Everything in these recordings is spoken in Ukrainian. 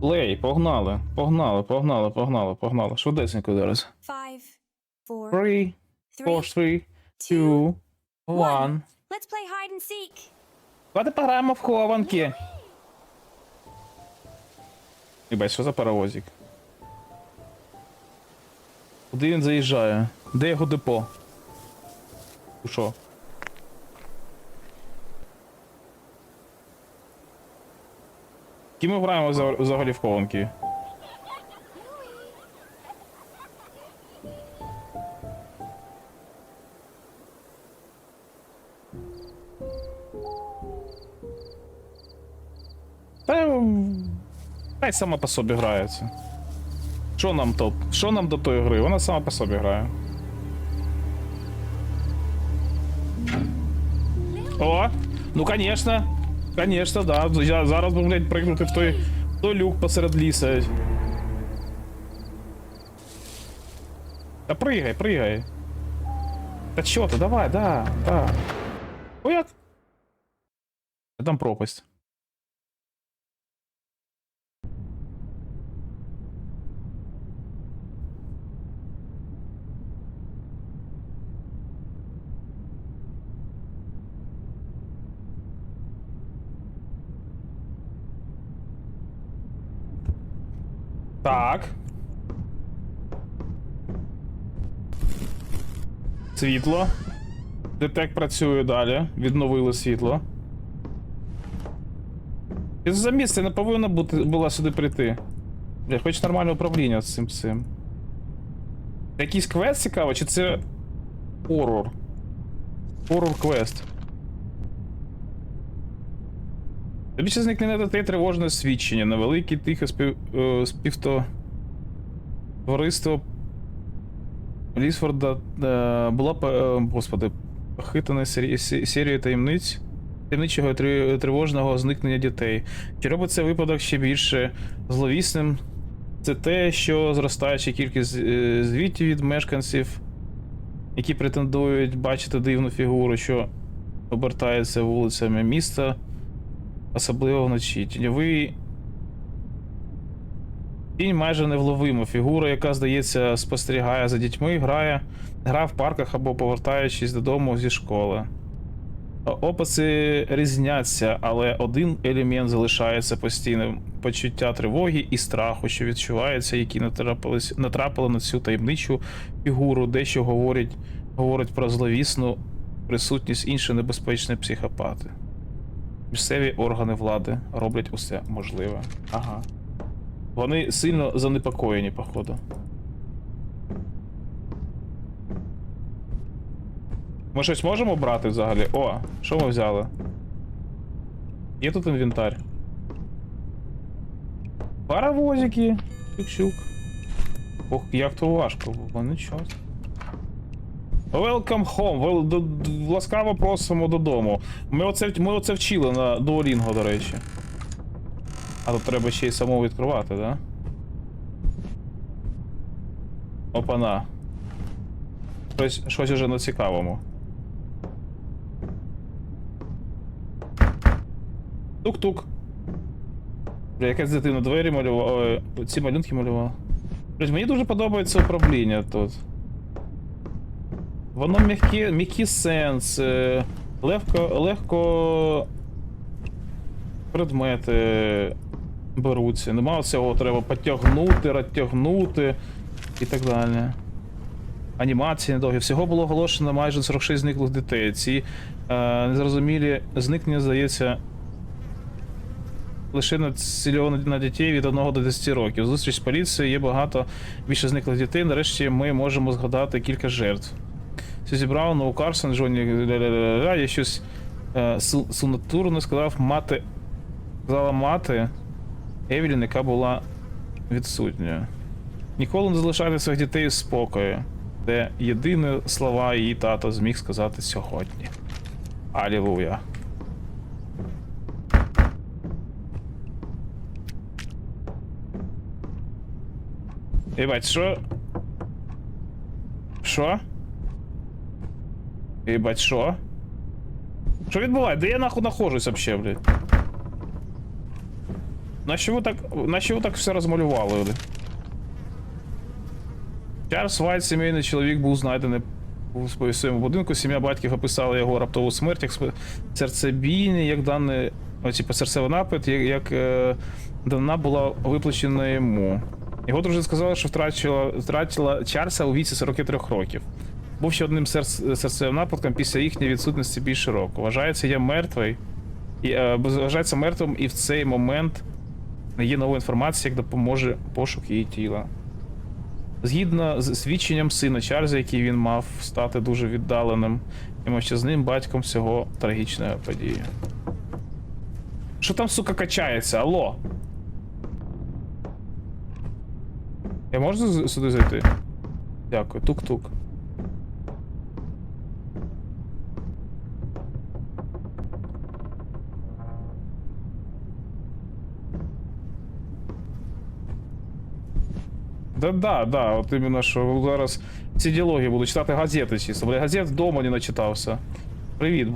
Лей, погнали, погнали, погнали, погнали, погнали. Швидесенько зараз. Five, four, Three, four, three, two. one. Let's play hide and seek. Давайте пограємо в хованки. Єбать, що за паровозик? Куди він заїжджає? Де його депо? У що? Ким ми граємо вза- взагалі в хованки? Та м, хай сама по собі грається. Що нам то? Що нам до тої гри? Вона сама по собі грає. О! Ну конечно. Конечно, да. Я зараз буду, блядь, пригнути в той, в той люк посеред ліса. Та пригай, пригай. Та чо ти, давай, да, да. О, як? Там пропасть. Так. Світло. Детек працює далі. Відновили світло. І за місце не повинна бути, була сюди прийти. Бля, хоч нормальне управління з цим. Це якийсь квест цікаво, чи це хоррор? Хоррор квест. Більше зникнення дітей тривожне свідчення. Невелике тихе спів, е, співто... Товариство Лісфорда е, була е, господи, похитана сері- серією таємниць таємничого три- тривожного зникнення дітей. Чи робить цей випадок ще більше зловісним? Це те, що зростаюча кількість звітів від мешканців, які претендують бачити дивну фігуру, що обертається вулицями міста, особливо вночі. Тіньовий Тінь майже невловима фігура, яка, здається, спостерігає за дітьми, грає, гра в парках або повертаючись додому зі школи. Описи різняться, але один елемент залишається постійним почуття тривоги і страху, що відчувається, які натрапили на цю таємничу фігуру, дещо говорять, говорить про зловісну присутність інші небезпечні психопати. Місцеві органи влади роблять усе можливе. Ага. Вони сильно занепокоєні, походу. Ми щось можемо брати взагалі? О, що ми взяли? Є тут інвентар. Паровозики. Чук-чук. Ох, як то важко було, нічого. Welcome home. Ласкаво просимо додому. Ми оце, ми оце вчили на Duolingo, до речі. А тут треба ще й самому відкривати, да? Опана. Щось, щось уже на цікавому. Тук-тук. Бля, якась дитина двері малювала. Ой, ці малюнки малювала. Блять, мені дуже подобається управління тут. Воно м'яке, м'який сенс. е, Легко, легко предмети беруться. Нема цього треба потягнути, розтягнути і так далі. Анімації недовгі. Всього було оголошено майже 46 зниклих дітей. Ці е, незрозумілі зникнення, здається, лише націльовано на дітей від 1 до 10 років. Зустріч з поліцією є багато більше зниклих дітей. Нарешті ми можемо згадати кілька жертв. Сюзі Браун, Ноу Карсон, Джонні ля-ля-ля-ля, я щось е, сунатурно сказав мати. Сказала мати Евелін, яка була відсутня. Ніколи не залишайте своїх дітей в спокої. Це єдине слова її тато зміг сказати сьогодні. Алілуя. Єбать, що? Що? Єбать, що? Що відбувається? Де я нахуй нахожусь вообще, блядь? Нащо ви так, нащо ви так все розмалювали? Оля? Чарльз Вайт, сімейний чоловік, був знайдений у своєму- будинку. Сім'я батьків описала його раптову смерть як серцебійний, як даний, о, типу, серцевий напад, як, як е, дана була виплачена йому. Його дружина сказала, що втратила, втратила Чарльза у віці 43 років. Був ще одним серц, серцевим нападком після їхньої відсутності більше року. Вважається, я мертвий. І, е, вважається мертвим, і в цей момент є нова інформація, як допоможе пошук її тіла. Згідно з свідченням сина Чарльза, який він мав стати дуже віддаленим і мовчазним батьком всього трагічної події. Що там, сука, качається? Алло? Я можу сюди зайти? Дякую, тук-тук. Да, да, да, от іменно що зараз ці діалоги буду читати газети чисто. Бля, газет вдома не начитався. Привіт,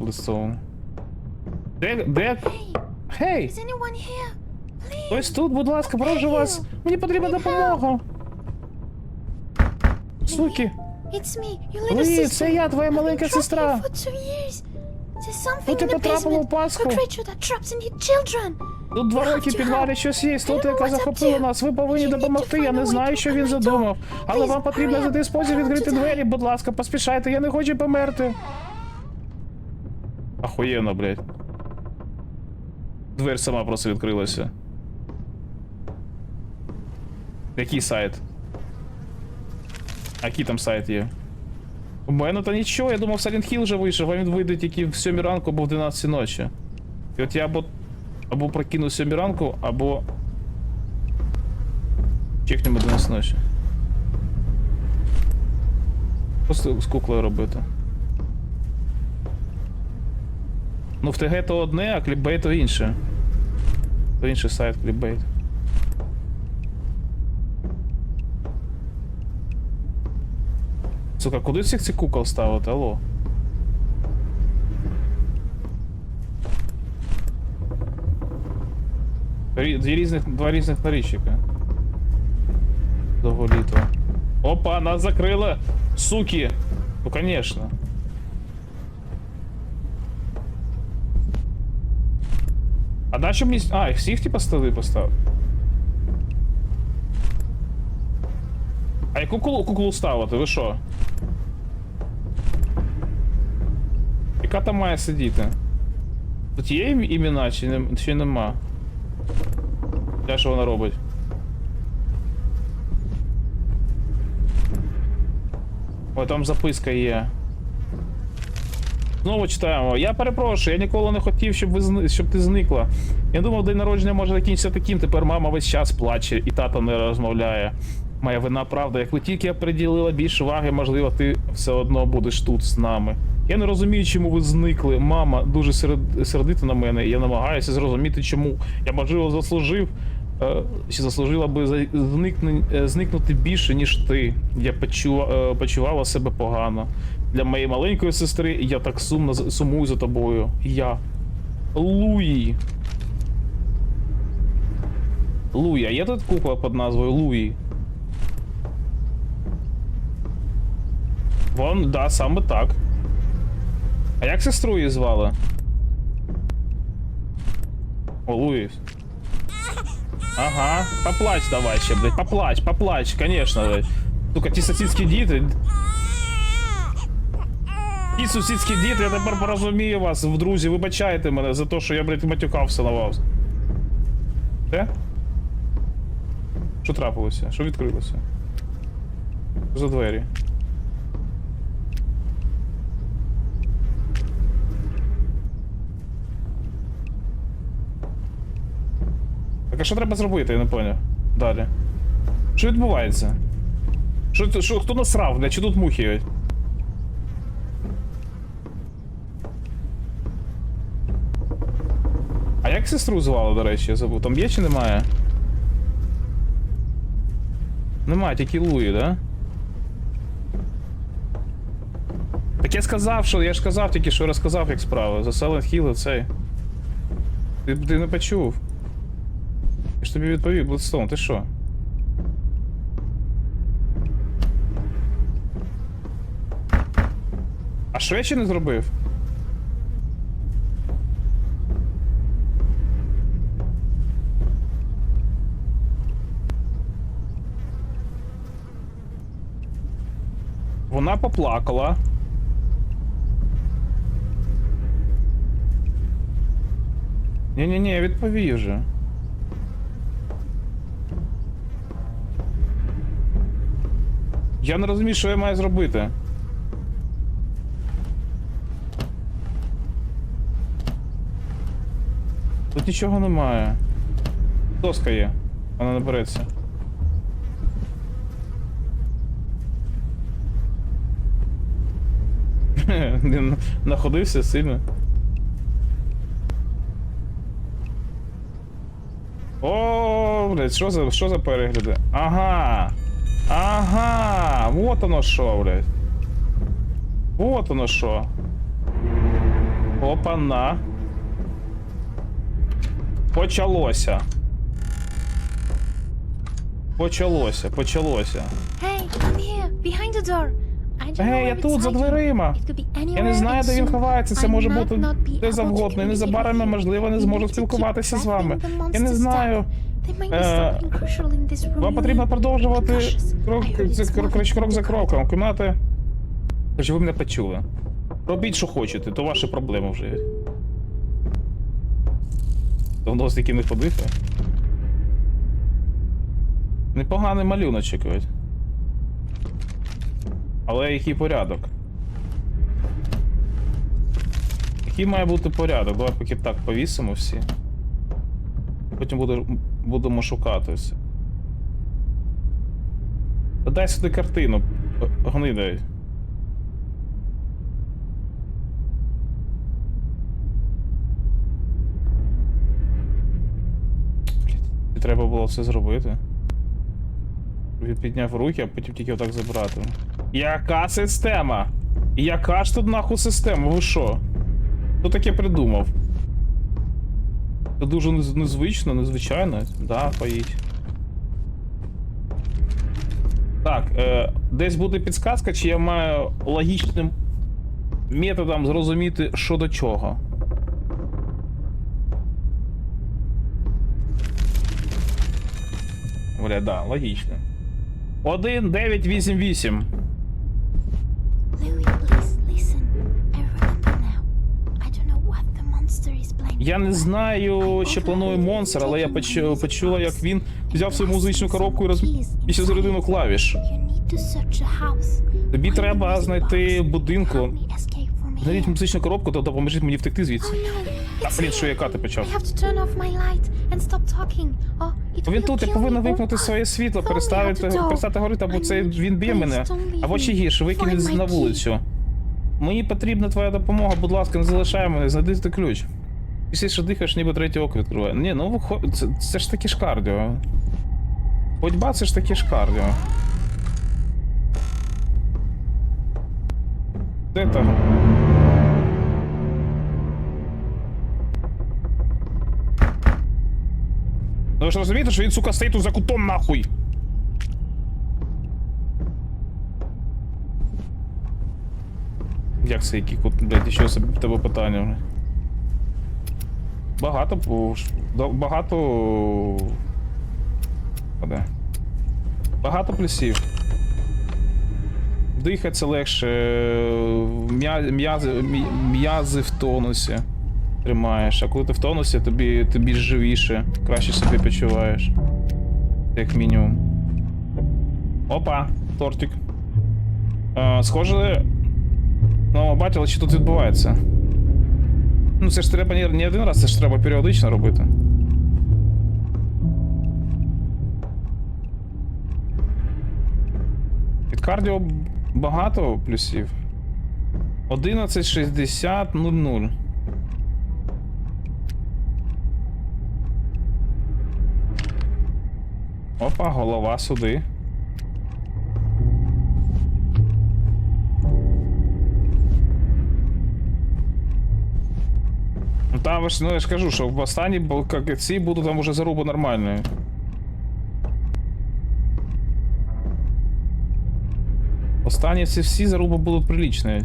Блистон. Де. де. Гей! Ось тут, будь ласка, прошу вас. Мені потрібна допомога. Суки. Sister. це я, твоя маленька сестра. Ну, ти потрапила basement. в Тут два роки підвалі щось є, істота, яка захопила нас. Ви повинні допомогти. Я не знаю, що він задумав. Але вам потрібно знайти спосіб відкрити двері, будь ласка, поспішайте, я не хочу померти. Ахуєнно, блядь. Дверь сама просто відкрилася. Який сайт? А який там сайт є? У мене то нічого, я думав, Silent Hill вже вийшов, а він вийде тільки в 7 ранку або в 12 ночі. І от я або або прокину 7 ранку, або. Чекнемо 11 ночі. Просто з куклою робити. Ну, в ТГ то одне, а кліпбейт то інше. То інший сайт кліпбейт. Сука, куди всіх цих кукол ставити? Алло? Дві різних, два різних нарічника. Довго літа. Опа, нас закрили! Суки! Ну, конечно. А на що мені... А, їх всіх типа столи поставив? А яку куклу, куклу ставити? Ви що? Яка там має сидіти? Тут є ім- імена чи, не, чи нема? Що вона робить? Ой, там записка є. Знову читаємо. Я перепрошую, я ніколи не хотів, щоб ви щоб ти зникла. Я думав, день народження може закінчитися таким. Тепер мама весь час плаче і тато не розмовляє. Моя вина правда. Як ви тільки приділила більше уваги, можливо, ти все одно будеш тут з нами. Я не розумію, чому ви зникли. Мама дуже сердита на мене, і я намагаюся зрозуміти, чому. Я можливо заслужив. Е, Чи заслужила би е, зникнути більше, ніж ти. Я почува... е, почувала себе погано. Для моєї маленької сестри я так сумно сумую за тобою. Я. Луї. Луї, а є тут кукла під назвою Луї? Вон, да, саме так. А як сестру її звали? О, Луїс. Ага, поплач давай ще, блядь, поплач, поплач, конечно, блядь. Сука, ті сусідські діти. Ті сусідські діти, я тепер порозумію вас, друзі, вибачайте мене за те, що я, блядь, матюкався на вас. Де? Що трапилося? Що відкрилося? За двері? А що треба зробити, я не поняв. Далі. Що відбувається? Що, що хто насрав, бля, чи тут мухи? А як сестру звали, до речі, я забув. Там є чи немає? Немає, тільки Луї, да? Так я сказав, що я ж казав тільки, що розказав, як справи. За Silent Hill і цей. Ти, ти не почув. Я ж тобі відповів, Бладстоун, ти що? А що я ще не зробив? Вона поплакала. Ні-ні-ні, я відповів вже. Я не розумію, що я маю зробити. Тут нічого немає. Доска є. Вона не береться. Він находився сильно. О, блядь, що за, що за перегляди? Ага. Ага. Вот оно що, блядь. Вот воно що. Опа-на. Почалося. Почалося, почалося. Hey, I'm here, behind the door. Гей, я тут, за дверима. Я не знаю, де він ховається. Це може бути де завгодно. І незабаром можливо, не зможу спілкуватися з вами. Я не знаю. Е, Вам потрібно продовжувати крок, за кроком. Кімнати. Тож ви мене почули. Робіть, що хочете, то ваші проблеми вже. Давно з таким не ходив. Непоганий малюночок. ось. Але який порядок? Який має бути порядок? Давай поки так повісимо всі. Потім буде, будемо шукати все. Дай сюди картину. Гнидай. Блядь, Треба було це зробити. Він підняв руки, а потім тільки отак забрати. Яка система? Яка ж тут нахуй система? Ви що? Хто таке придумав? Це дуже незвично, незвичайно. Да, поїдь. Так, е, десь буде підсказка, чи я маю логічним методом зрозуміти, що до чого. Бля, да, логічно. 1, 9, 8, 8. Я не знаю, що планує монстр, але я почу, почула, як він взяв свою музичну коробку і середину клавіш. Need to search a house. Тобі треба знайти будинку. Знайдіть музичну коробку та допоможіть мені втекти звідси. It's Блін, що я here. кати почав. Він тут, я повинна вимкнути своє світло, переставити, перестати говорити, або це він б'є мене, або ще гірше, викине на вулицю. Мені потрібна твоя допомога, будь ласка, не залишай мене, знайди ти ключ. Після що дихаєш, ніби третє око відкриває. Ні, ну це, це ж таки ж кардіо. Ходьба це ж таки ж кардіо. Де там? Ну ви ж розумієте, що він, сука, стоїть тут за кутом нахуй. Як це який кут, блядь, собі в тебе питання? Багато багато. Де? Багато плюсів. Дихається легше, м'язи м'я- м'язи в тонусі тримаєш, а коли ти в тонусі, тобі, тобі живіше, краще себе почуваєш. Як мінімум. Опа, тортик. Е, схоже. Ну, бачили, що тут відбувається. Ну, це ж треба не, один раз, це ж треба періодично робити. Від кардіо багато плюсів. 1160 00. Опа, голова сюди. Там ну я ж кажу, що в останній, бо як ці будуть там уже заруба нормальної. Останні ці всі заруби будуть приличні.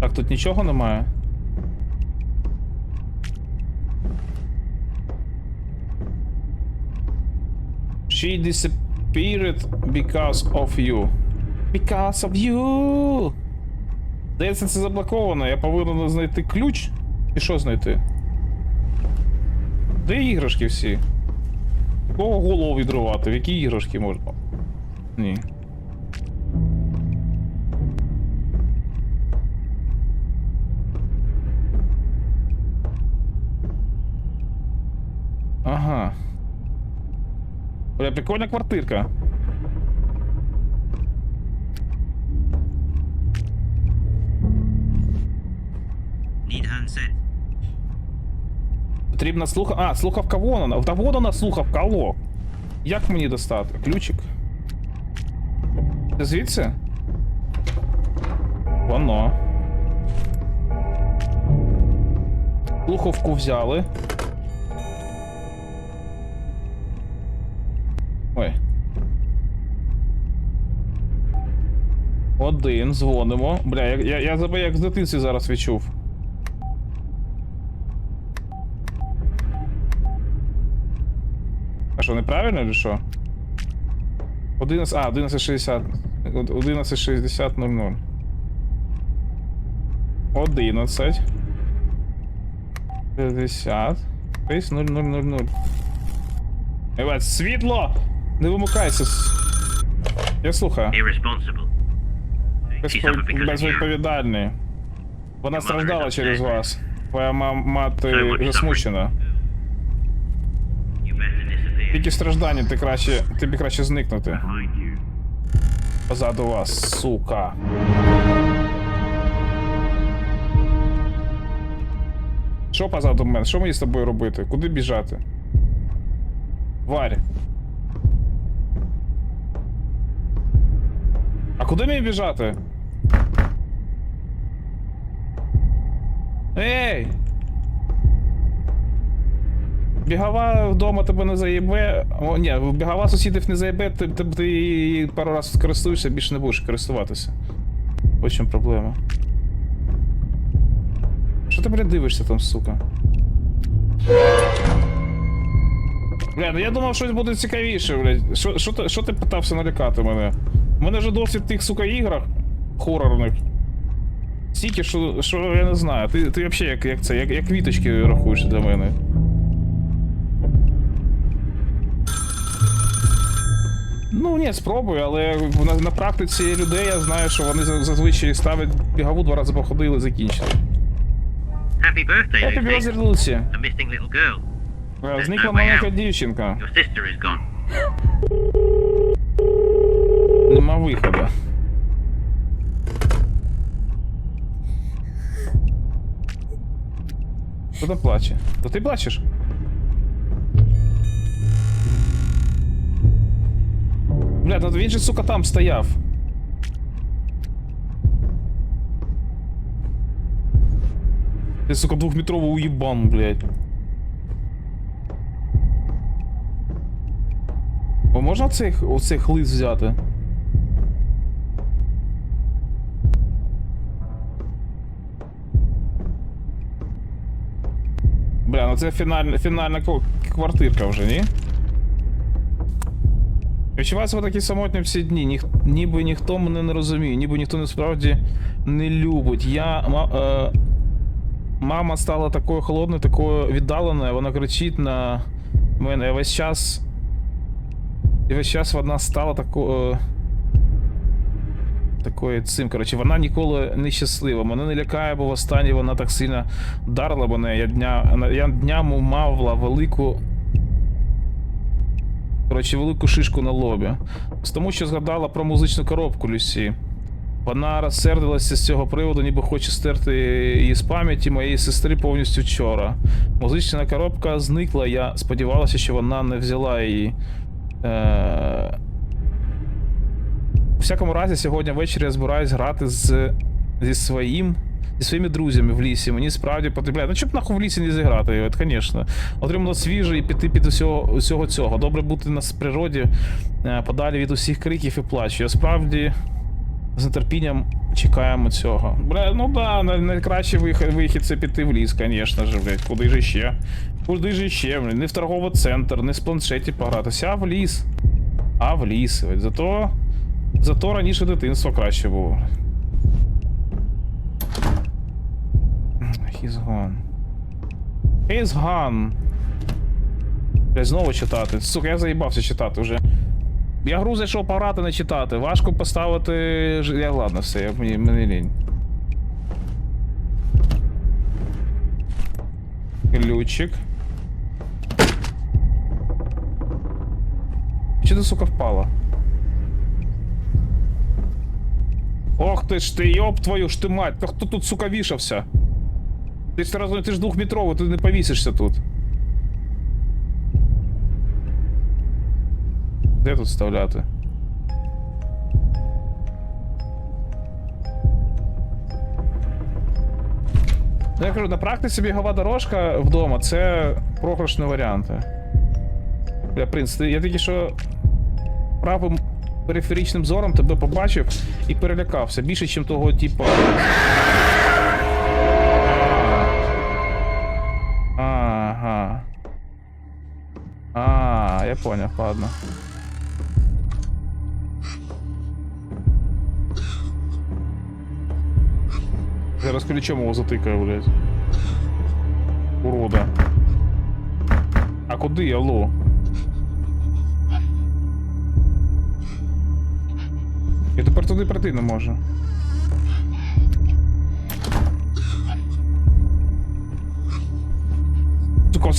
Так, тут нічого немає. She disappeared because of you. Because of you. Здається, це заблоковано. Я повинен знайти ключ. І що знайти? Де іграшки всі? Кого голову відривати? В які іграшки можна? Ні. Ага. Бля, прикольна квартирка. Потрібна слуха. А, слухавка вон вона. Та вон вона слухавка, алло. Як мені достати? Ключик. Це звідси? Воно. Слухавку взяли. Ой. Один, дзвонимо. Бля, я, я, я забув, як з дитинстві зараз відчув. Що, неправильно чи що? 11. А, 11.60. 11.60.00. 11. 50. 6000. Ебать, світло! Не вимикайся. Я слухаю. Because. Безвідповідальний. Вона страждала через вас. Твоя ма- So мати засмучена. Тільки страждання, ти краще, тобі краще зникнути. Позаду вас, сука. Що позаду мене? Що мені з тобою робити? Куди біжати? Варя. А куди мені біжати? Ей! Бігова вдома тебе не заєбе. О, ні, бігова сусідів не заєбе, ти, ти, ти її пару разів користуєшся, більше не будеш користуватися. Ось в чому проблема. Що ти, блядь, дивишся там, сука? Бля, ну я думав, щось буде цікавіше, блядь. Що, що, ти, що ти питався налякати мене? У мене вже досвід тих, сука, іграх хорорних. Стільки, що, що я не знаю. Ти, ти взагалі як, як це, як, як квіточки рахуєш для мене. Ну ні, спробую, але на, на практиці людей я знаю, що вони зазвичай ставлять бігову два рази походили і закінчили. Happy birthday, Happy Lucy. birthday, Люсі. A missing little girl. Е, Зникла маленька дівчинка. Your sister is gone. Нема виходу. Хто там плаче? То ти плачеш? Бля, ну він же, сука, там стояв. Ти, сука, двухметровый уебан, блядь. О, можна цих, оцих лис взяти? Бля, ну це фінальна, фінальна квартирка вже, ні? Відчуваю себе такі самотні всі дні. Ніх, ніби ніхто мене не розуміє, ніби ніхто насправді не любить. Я. Ма, е, мама стала такою холодною, такою віддаленою, вона кричить на мене. Я весь час. І весь час вона стала такою. Такою цим. Коротше, вона ніколи не щаслива. Мене не лякає, бо востаннє вона так сильно дарила мене. Я дня. Я днями мавла велику. Коротше, велику шишку на лобі. Тому що згадала про музичну коробку Люсі. Вона розсердилася з цього приводу, ніби хоче стерти її з пам'яті моєї сестри повністю вчора. Музична коробка зникла, я сподівалася, що вона не взяла її. Е- всякому разі, сьогодні ввечері я збираюсь грати з, зі своїм. Зі своїми друзями в лісі. Мені справді потрібно. Ну, щоб нахуй в лісі не зіграти, от, звісно. Отримати свіже і піти під усього, усього цього. Добре бути на природі, е, подалі від усіх криків і плачу. Я справді з нетерпінням чекаємо цього. Бля, ну да, най- найкращий вихід, це піти в ліс, звісно ж, блядь. Куди ж іще? Куди ж іще, блядь? Не в торговий центр, не з планшеті погратися, а в ліс. А в ліс. Зато. Зато раніше дитинство краще було. He's gone. He's gone. Знову читати. Сука, я заїбався читати вже. Я гру зайшов пограти, не читати. Важко поставити. Я ладно, все, я, мені, мені лінь. Ключик. Чи ти, сука, впала? Ох ти ж ти, йоп твою ж ти мать, та хто тут, сука, вішався? Ж сразу, ти ж двохметровий, ти не повісишся тут. Де тут вставляти? Ну, я кажу, на практиці бігова дорожка вдома це програшні варіанти. Бля, принц, я тільки що правим периферичним зором тебе побачив і перелякався. Більше, ніж того, типу. Понял, ладно. Зараз ключом його затикаю, блядь. Урода. А куди, алло? Я тепер туди прийти не можу.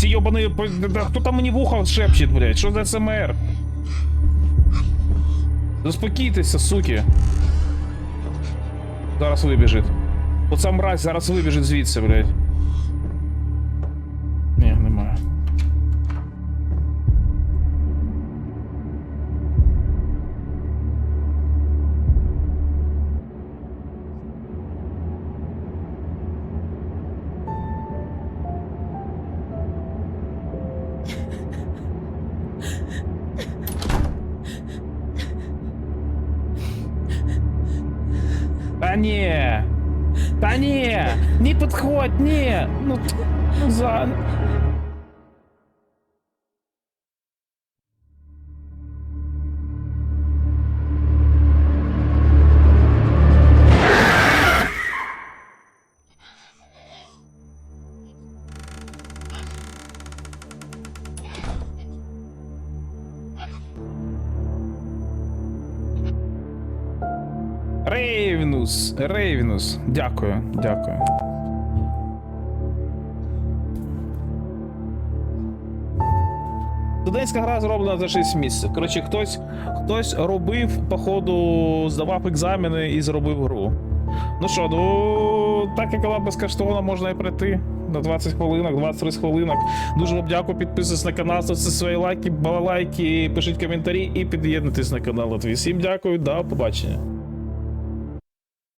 Сука, ебаные... кто там мені в ухо шепчет, блядь? Что за СМР? Заспокійтеся, суки. Зараз вибіжить. Оця мразь зараз вибіжить звідси, блядь. Ні! Ну, за... Рейвнус, Рейвнус. Дякую, дякую. Студентська гра зроблена за 6 місяців. Коротше, хтось, хтось робив, походу, здавав екзамени і зробив гру. Ну що, ну так як вона безкоштовна, можна і прийти на 20 хвилинок, 20-30 хвилинок. Дуже вам дякую, підписуйтесь на канал, ставте свої лайки, балалайки, пишіть коментарі і під'єднуйтесь на канал. Всім дякую, до побачення.